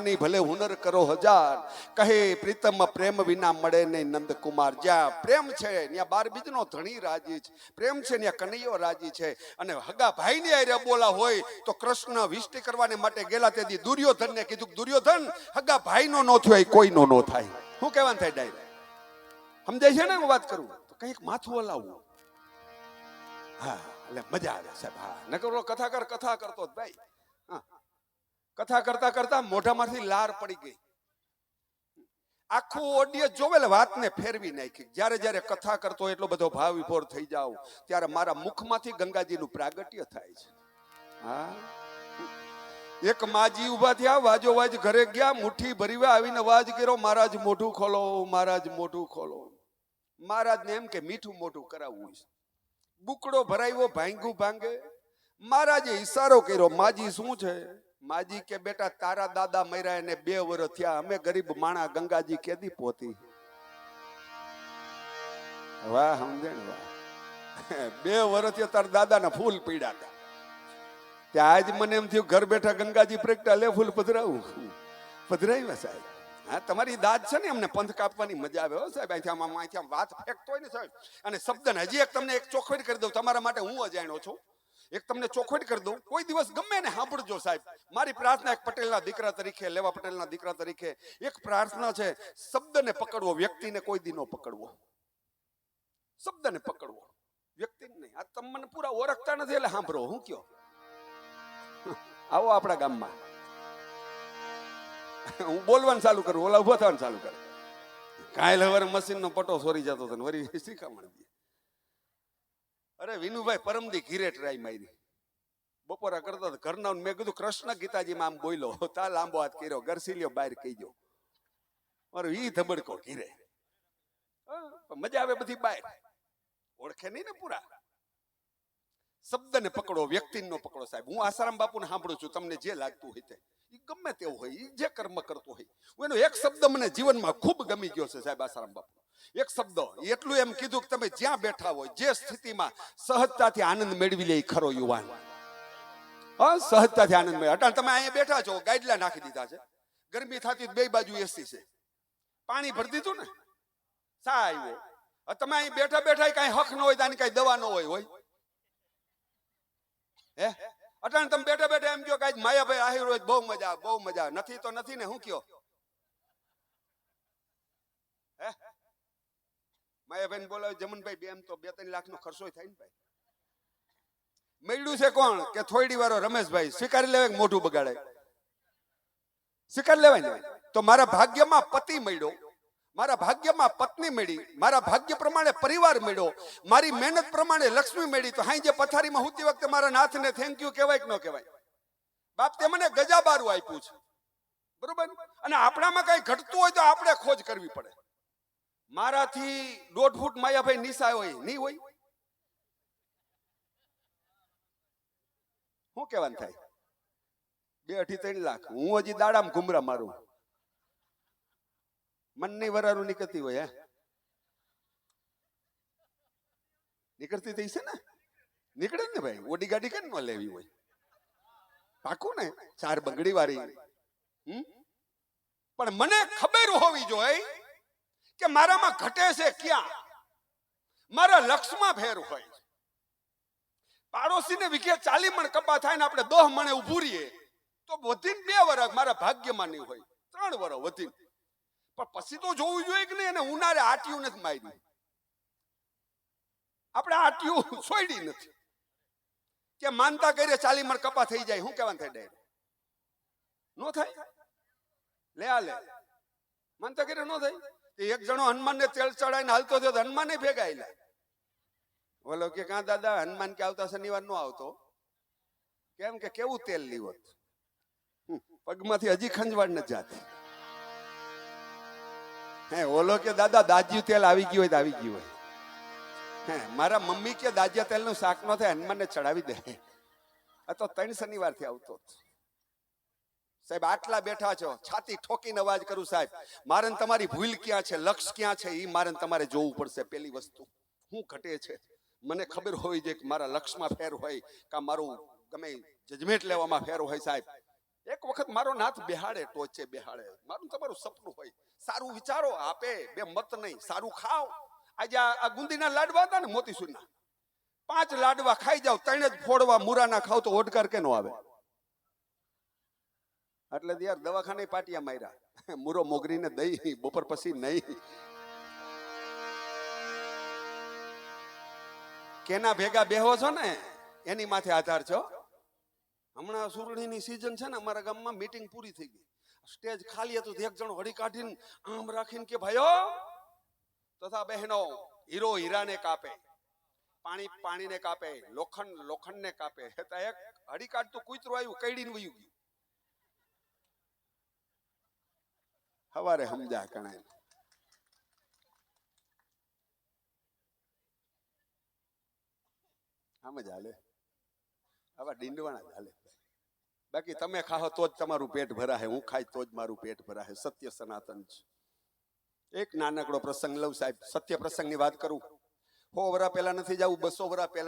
નહીં, ભલે હુનર કરો હજાર. કહે, પ્રીતમ, પ્રેમ વિના મળે નહીં નંદકુમાર. જ્યાં પ્રેમ છે, ત્યાં બાર બીજનો ધણી રાજી છે. પ્રેમ છે, ત્યાં કનૈયો રાજી છે. અને હગા ભાઈની આરે બોલા હોય, તો કૃષ્ણ વિષ્ટિ કરવાને માટે ગયેલા. તેથી દુર્યોધનને કીધું, દુર્યોધન, હગા ભાઈનો નો થયો, કોઈનો નો થાય. શું કહેવાનું થાય ડાયરેક્ટ સમજાય છે ને હું વાત કરું? તો કંઈક માથું હલાવવું હા, એટલે મજા આવે સાહેબ. હા, નકરો કથા કર કથા કરતો ભાઈ. હા. કથા કરતા કરતા મોઢામાંથી લાર પડી ગઈ. આખું ઓડિયન્સ જોવે એટલે વાતને ફેરવી નાખી. જ્યારે જ્યારે કથા કરતો એટલો બધો ભાવ વિભોર થઈ જાવ ત્યારે મારા મુખમાંથી ગંગાજીનું પ્રાગટ્ય થાય છે. હા. એક માજી ઊભા થયા વાજો વાજ ઘરે ગયા, મુઠ્ઠી ભરીવા આવીને અવાજ કર્યો, મહારાજ, મોઢું ખોલો, મહારાજ, મોઢું ખોલો. મહારાજને એમ કે, મીઠું મોઢું કરાવવું છે. બુકડો ભરાવ્યો ભાંગું ભાંગે. મહારાજે ઈશારો કર્યો, માજી શું છે? માજી કે બેટા, તારા દાદા મર્યા એને બે વર્ષ થયા, અમે ગરીબ માણા ગંગાજી કેદી પોતી. વાહ સમજણ વાહ. બે વર્ષ થયા તારા દાદાના ફૂલ પીડા હતા. ત્યાં આજ મને એમ થયું, ઘર બેઠા ગંગાજી પ્રેક્ટા લે ફૂલ પધરાવું પધરાવ્યા સાહેબ. હા, તમારી દાદ છે ને અમને પંથ કાપવાની મજા આવે, હો સાહેબ. અહીંથી આમ અહીંથી આમ વાત ફેંકતો હોય ને સાહેબ. અને શબ્દને હજી એક તમને એક ચોખવટ કરી દઉં, તમારા માટે હું અજાણ્યો છું. એક તમને ચોખવટ કરી દઉં. કોઈ દિવસ ગમે ને સાંભળજો સાહેબ. મારી પ્રાર્થના એક પટેલના દીકરા તરીકે, લેવા પટેલના દીકરા તરીકે એક પ્રાર્થના છે, શબ્દને પકડવો, વ્યક્તિને કોઈ દી નો પકડવો. શબ્દને પકડવો. વ્યક્તિને નહીં. આ મને પૂરા ઓળખતા નથી એટલે સાંભળો. હું કયો? આવો આપણા ગામમાં. હું બોલવાનું ચાલુ કરું, ઓલા ઊભા થવાનું ચાલુ કરું. કાયલ હવે મશીનનો પટો સોરી જતો હતો વરી શીખામણ અરે વિનુભાઈ પરમદી ઘીરે ટ્રાય મારી. બપોરા કરતા ઘરના મેં કીધું, કૃષ્ણ ગીતાજીમાં આમ બોલ્યો. તા લાંબો હાથ કર્યો ગરસીલ્યો બહાર કહી ગયો મારો ઈ ધબડકો ઘીરે. મજા આવે બધી બહાર. ઓળખે નહીં ને પૂરા. શબ્દને પકડો, વ્યક્તિનો પકડો સાહેબ. હું આસારામ બાપુને સાંભળું છું, તમને જે લાગતું હોય તે. એ ગમે તેવું હોય એ જે કર્મ કરતો હોય. એનો એક શબ્દ મને જીવનમાં ખૂબ ગમી ગયો છે સાહેબ આસારામ બાપુ એક શબ્દ, એટલું એમ કીધું કે તમે જ્યાં બેઠા હોય, જે સ્થિતિમાં સહજતાથી આનંદ મેળવી લે ખરો યુવાન. હા, સહજતાથી આનંદ મેળવે. અટાણ તમે અહીંયા બેઠા છો ગાઈડલા નાખી દીધા છે. ગરમી થતી બે બાજુ એસી છે. પાણી ભરી દીધું ને? સા આવ્યો? તમે અહીં બેઠા બેઠા કઈ હક ન હોય તો આની કઈ દવા ન હોય હોય. હે? અટાણ તમે બેઠા બેઠા એમ કહો કઈ માયાભાઈ આહિર હોય, બહુ મજા બહુ મજા નથી તો નથી ને, હું કયો હે માયાભાઈ ને બોલાવે જમનભાઈ બે એમ તો બે ત્રણ લાખ નો ખર્ચો થાય ને ભાઈ. મળ્યું છે કોણ? કે થોડી વારો રમેશભાઈ. સ્વીકારી લેવાય મોઢું બગાડે સ્વીકારી લેવાય ને? તો મારા ભાગ્યમાં પતિ મળ્યો. મારા ભાગ્યમાં પત્ની મળી. મારા ભાગ્ય પ્રમાણે પરિવાર મળ્યો. મારી મહેનત પ્રમાણે લક્ષ્મી મળી. તો હાઈ જે પથારીમાં હોતી વખતે મારા નાથને થેન્ક યુ કહેવાય કે ન કહેવાય? બાપ તે મને ગજાબારું આપ્યું છે. બરોબર? અને આપણામાં કઈ ઘટતું હોય તો આપણે ખોજ કરવી પડે. મારાથી દોઢ ફૂટ માયાભાઈ નિશા હોય, નહીં હોય? શું કેવાનું થાય? બે અઢી ત્રણ લાખ. હું હજી દાડામાં ઘુમરા મારું. મનની વરારું, નીકળતી હોય, હે? નીકળતી થઈ છે ને? નીકળે ને ભાઈ. ઓડી ગાડી કેમ ન લેવી હોય? પાકું ને? ચાર બંગડી વાળી હમ? પણ મને ખબર હોવી જોઈએ કે મારામાં ઘટે છે ક્યાં? મારા લક્ષમાં ફેર હોય પાડોશીને વિઘે ચાલી મણ કપા થાય ને આપણે દોહ મણે ઉભું રહીએ, તો વધીને બે વર્ષ મારા ભાગ્યમાં નહીં હોય, ત્રણ વર્ષ વધીને. પણ પછી તો જોવું જોઈએ કે નહીં, એને ઉનાળે આટિયું નથી માર્યું. આપણે આટિયું છોડી નથી. કે માનતા કરીએ ચાલી મણ કપા થઈ જાય, શું કહેવાનું થાય ડાયરેક્ટ? નો થાય? લે આ લે. માનતા કરીએ નો થાય? તે એક જણો હનુમાનને તેલ ચડાવીને હાલતો થયો હનુમાન ભેગા આયલા. બોલો કે, કાં દાદા, હનુમાન કે આવતા શનિવાર નો આવતો? કેમ કે કેવું તેલ લીવત? પગમાંથી હજી ખંજવાડ ન જાતી. હે, ઓલો કે, દાદા, દાજ્યું તેલ આવી ગયું હોય તો આવી ગયું હોય. હે, મારા મમ્મી કે, દાજ્યા તેલનું શાક નો થાય, હનુમાનને ચડાવી દે. આ તો ત્રણ શનિવારથી આવતો જ. સાહેબ, આટલા બેઠા છો, છાતી ઠોકીને અવાજ કરું સાહેબ. મારે તમારી ભૂલ ક્યાં છે, લક્ષ ક્યાં છે એ મારે તમારે જોવું પડશે. પેલી વસ્તુ, શું ઘટે છે? મને ખબર હોય છે કે મારા લક્ષમાં ફેર હોય, કે મારું ગમે જજમેન્ટ લેવામાં ફેર હોય સાહેબ. એક વખત મારો નાથ બેહાડે, ટોચે બેહાડે. મારું તમારું સપનું હોય. સારું વિચારો, આપે, બે મત નહીં. સારું ખાઓ. આજે આ ગુંદીના લાડવા હતા ને મોતીસુરના. પાંચ લાડવા ખાઈ જાવ ત્રણે જ ફોડવા, મુરાના ખાવ તો ઓડકાર કે નો આવે? એટલે યાર દવાખાને પાટિયા માર્યા. મૂરો મોગરીને દઈ, બપોર પછી નહીં. કેના ભેગા બેહો છો ને, એની માથે આધાર છો? હમણાં સુરણીની સીઝન છે ને, અમારા ગામમાં મીટિંગ પૂરી થઈ ગઈ. સ્ટેજ ખાલી હતું, એક જણો હળી કાઢીને આમ રાખીને કે, ભાઈઓ! તથા બહેનો, હીરો હીરાને કાપે, પાણી પાણીને કાપે, લોખંડ, લોખંડને કાપે. એક હળી કાઢતું કૂતરું આવ્યું કઈડીને વયું ગયું. હવારે સમજા કણાય આમ જ હાલે આવા ડીંડવાણા જ હાલે બાકી તમે ખાઓ તો જ તમારું પેટ ભરાશે હું ખાઈ તો જ મારું પેટ ભરાશે સત્ય સનાતન છે એક નાનકડો પ્રસંગ લઉં સાહેબ સત્ય પ્રસંગની વાત કરું સો વરા પહેલા નથી જવું બસો વરા પહેલા